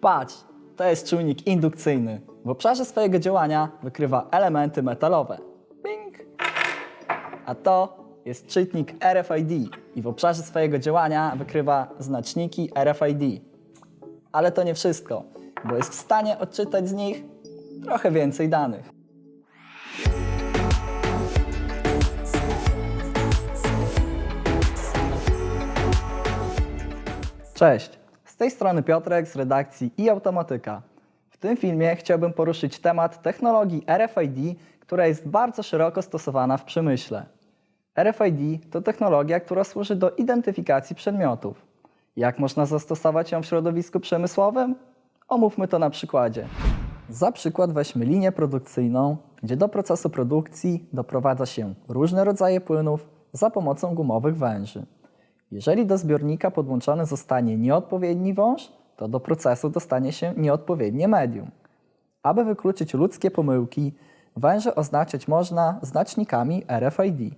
Patrz, to jest czujnik indukcyjny. W obszarze swojego działania wykrywa elementy metalowe. Bing! A to jest czytnik RFID i w obszarze swojego działania wykrywa znaczniki RFID. Ale to nie wszystko, bo jest w stanie odczytać z nich trochę więcej danych. Cześć, tej strony Piotrek z redakcji i Automatyka. W tym filmie chciałbym poruszyć temat technologii RFID, która jest bardzo szeroko stosowana w przemyśle. RFID to technologia, która służy do identyfikacji przedmiotów. Jak można zastosować ją w środowisku przemysłowym? Omówmy to na przykładzie. Za przykład weźmy linię produkcyjną, gdzie do procesu produkcji doprowadza się różne rodzaje płynów za pomocą gumowych węży. Jeżeli do zbiornika podłączony zostanie nieodpowiedni wąż, to do procesu dostanie się nieodpowiednie medium. Aby wykluczyć ludzkie pomyłki, węże oznaczać można znacznikami RFID.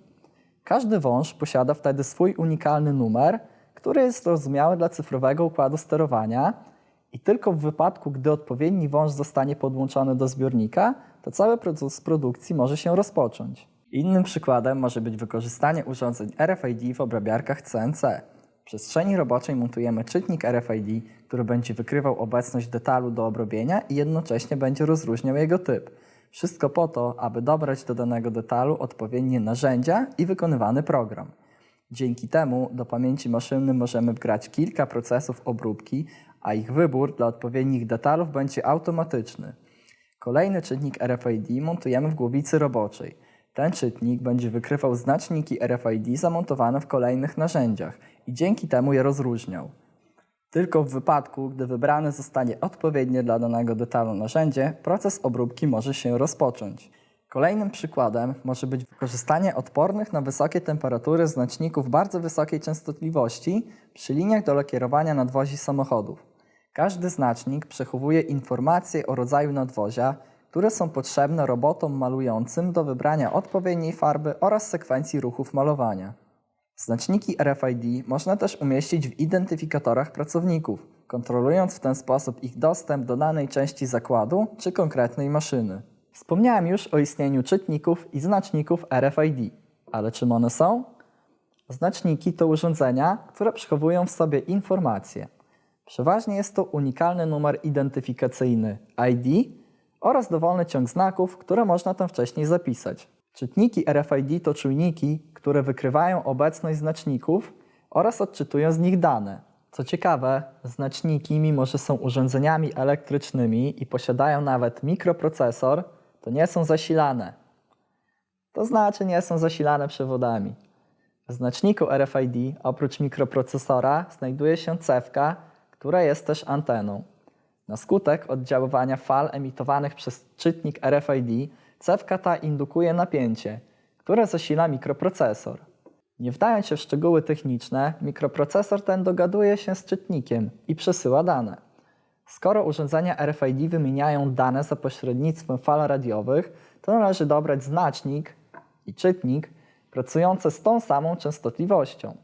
Każdy wąż posiada wtedy swój unikalny numer, który jest zrozumiały dla cyfrowego układu sterowania i tylko w wypadku, gdy odpowiedni wąż zostanie podłączony do zbiornika, to cały proces produkcji może się rozpocząć. Innym przykładem może być wykorzystanie urządzeń RFID w obrabiarkach CNC. W przestrzeni roboczej montujemy czytnik RFID, który będzie wykrywał obecność detalu do obrobienia i jednocześnie będzie rozróżniał jego typ. Wszystko po to, aby dobrać do danego detalu odpowiednie narzędzia i wykonywany program. Dzięki temu do pamięci maszyny możemy wgrać kilka procesów obróbki, a ich wybór dla odpowiednich detalów będzie automatyczny. Kolejny czytnik RFID montujemy w głowicy roboczej. Ten czytnik będzie wykrywał znaczniki RFID zamontowane w kolejnych narzędziach i dzięki temu je rozróżniał. Tylko w wypadku, gdy wybrane zostanie odpowiednie dla danego detalu narzędzie, proces obróbki może się rozpocząć. Kolejnym przykładem może być wykorzystanie odpornych na wysokie temperatury znaczników bardzo wysokiej częstotliwości przy liniach do lakierowania nadwozi samochodów. Każdy znacznik przechowuje informacje o rodzaju nadwozia, które są potrzebne robotom malującym do wybrania odpowiedniej farby oraz sekwencji ruchów malowania. Znaczniki RFID można też umieścić w identyfikatorach pracowników, kontrolując w ten sposób ich dostęp do danej części zakładu czy konkretnej maszyny. Wspomniałem już o istnieniu czytników i znaczników RFID, ale czym one są? Znaczniki to urządzenia, które przechowują w sobie informacje. Przeważnie jest to unikalny numer identyfikacyjny ID oraz dowolny ciąg znaków, które można tam wcześniej zapisać. Czytniki RFID to czujniki, które wykrywają obecność znaczników oraz odczytują z nich dane. Co ciekawe, znaczniki, mimo że są urządzeniami elektrycznymi i posiadają nawet mikroprocesor, to nie są zasilane. To znaczy nie są zasilane przewodami. W znaczniku RFID oprócz mikroprocesora znajduje się cewka, która jest też anteną. Na skutek oddziaływania fal emitowanych przez czytnik RFID, cewka ta indukuje napięcie, które zasila mikroprocesor. Nie wdając się w szczegóły techniczne, mikroprocesor ten dogaduje się z czytnikiem i przesyła dane. Skoro urządzenia RFID wymieniają dane za pośrednictwem fal radiowych, to należy dobrać znacznik i czytnik pracujące z tą samą częstotliwością.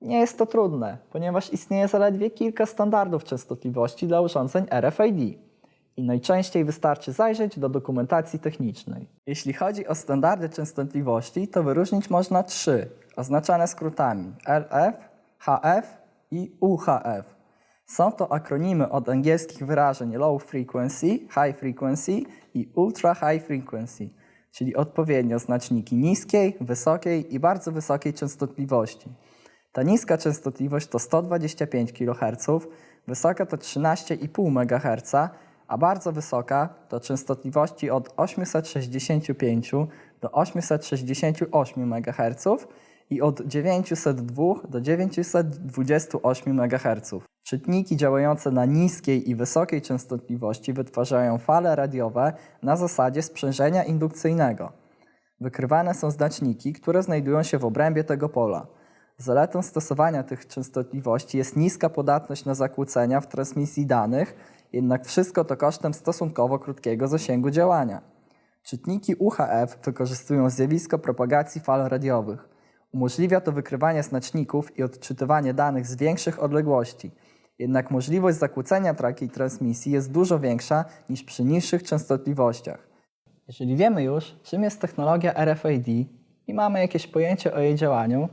Nie jest to trudne, ponieważ istnieje zaledwie kilka standardów częstotliwości dla urządzeń RFID i najczęściej wystarczy zajrzeć do dokumentacji technicznej. Jeśli chodzi o standardy częstotliwości, to wyróżnić można trzy, oznaczane skrótami LF, HF i UHF. Są to akronimy od angielskich wyrażeń low frequency, high frequency i ultra high frequency, czyli odpowiednio znaczniki niskiej, wysokiej i bardzo wysokiej częstotliwości. Ta niska częstotliwość to 125 kHz, wysoka to 13,5 MHz, a bardzo wysoka to częstotliwości od 865 do 868 MHz i od 902 do 928 MHz. Czytniki działające na niskiej i wysokiej częstotliwości wytwarzają fale radiowe na zasadzie sprzężenia indukcyjnego. Wykrywane są znaczniki, które znajdują się w obrębie tego pola. Zaletą stosowania tych częstotliwości jest niska podatność na zakłócenia w transmisji danych, jednak wszystko to kosztem stosunkowo krótkiego zasięgu działania. Czytniki UHF wykorzystują zjawisko propagacji fal radiowych. Umożliwia to wykrywanie znaczników i odczytywanie danych z większych odległości. Jednak możliwość zakłócenia takiej transmisji jest dużo większa niż przy niższych częstotliwościach. Jeżeli wiemy już, czym jest technologia RFID i mamy jakieś pojęcie o jej działaniu,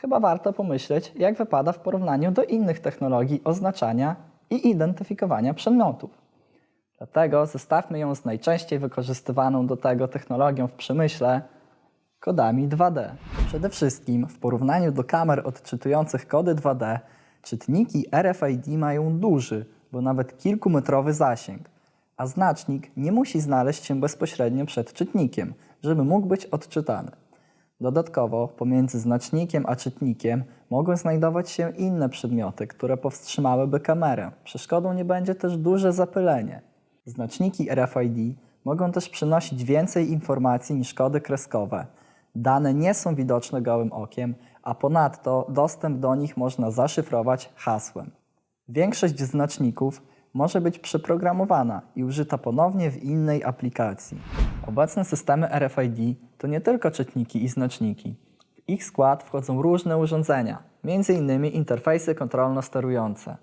chyba warto pomyśleć, jak wypada w porównaniu do innych technologii oznaczania i identyfikowania przedmiotów. Dlatego zestawmy ją z najczęściej wykorzystywaną do tego technologią w przemyśle kodami 2D. Przede wszystkim w porównaniu do kamer odczytujących kody 2D, czytniki RFID mają duży, bo nawet kilkumetrowy zasięg, a znacznik nie musi znaleźć się bezpośrednio przed czytnikiem, żeby mógł być odczytany. Dodatkowo pomiędzy znacznikiem a czytnikiem mogą znajdować się inne przedmioty, które powstrzymałyby kamerę. Przeszkodą nie będzie też duże zapylenie. Znaczniki RFID mogą też przynosić więcej informacji niż kody kreskowe. Dane nie są widoczne gołym okiem, a ponadto dostęp do nich można zaszyfrować hasłem. Większość znaczników może być przeprogramowana i użyta ponownie w innej aplikacji. Obecne systemy RFID to nie tylko czytniki i znaczniki. W ich skład wchodzą różne urządzenia, m.in. interfejsy kontrolno-sterujące.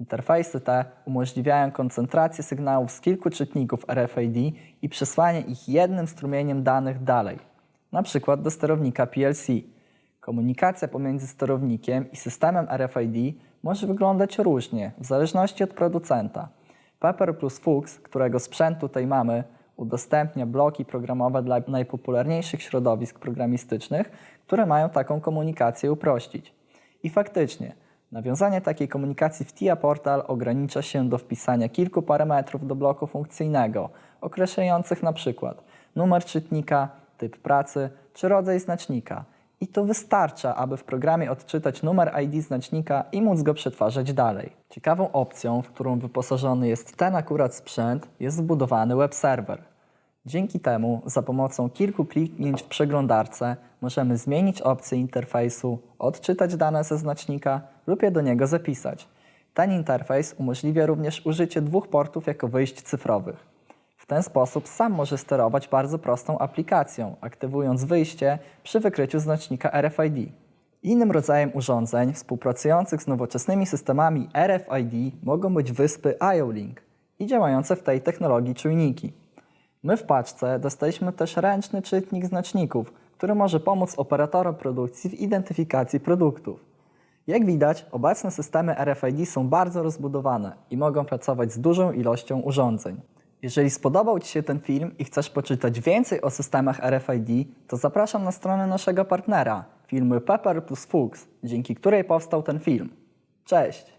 Interfejsy te umożliwiają koncentrację sygnałów z kilku czytników RFID i przesłanie ich jednym strumieniem danych dalej, przykład do sterownika PLC. Komunikacja pomiędzy sterownikiem i systemem RFID może wyglądać różnie w zależności od producenta. Pepper plus Fuchs, którego sprzęt tutaj mamy, udostępnia bloki programowe dla najpopularniejszych środowisk programistycznych, które mają taką komunikację uprościć. I faktycznie, nawiązanie takiej komunikacji w TIA Portal ogranicza się do wpisania kilku parametrów do bloku funkcyjnego, określających przykład numer czytnika, typ pracy czy rodzaj znacznika. I to wystarcza, aby w programie odczytać numer ID znacznika i móc go przetwarzać dalej. Ciekawą opcją, w którą wyposażony jest ten akurat sprzęt, jest zbudowany web serwer. Dzięki temu za pomocą kilku kliknięć w przeglądarce możemy zmienić opcję interfejsu, odczytać dane ze znacznika lub je do niego zapisać. Ten interfejs umożliwia również użycie dwóch portów jako wyjść cyfrowych. W ten sposób sam może sterować bardzo prostą aplikacją, aktywując wyjście przy wykryciu znacznika RFID. Innym rodzajem urządzeń współpracujących z nowoczesnymi systemami RFID mogą być wyspy IO-Link i działające w tej technologii czujniki. My w paczce dostaliśmy też ręczny czytnik znaczników, który może pomóc operatorom produkcji w identyfikacji produktów. Jak widać, obecne systemy RFID są bardzo rozbudowane i mogą pracować z dużą ilością urządzeń. Jeżeli spodobał Ci się ten film i chcesz poczytać więcej o systemach RFID, to zapraszam na stronę naszego partnera, firmy Pepper plus Fuchs, dzięki której powstał ten film. Cześć!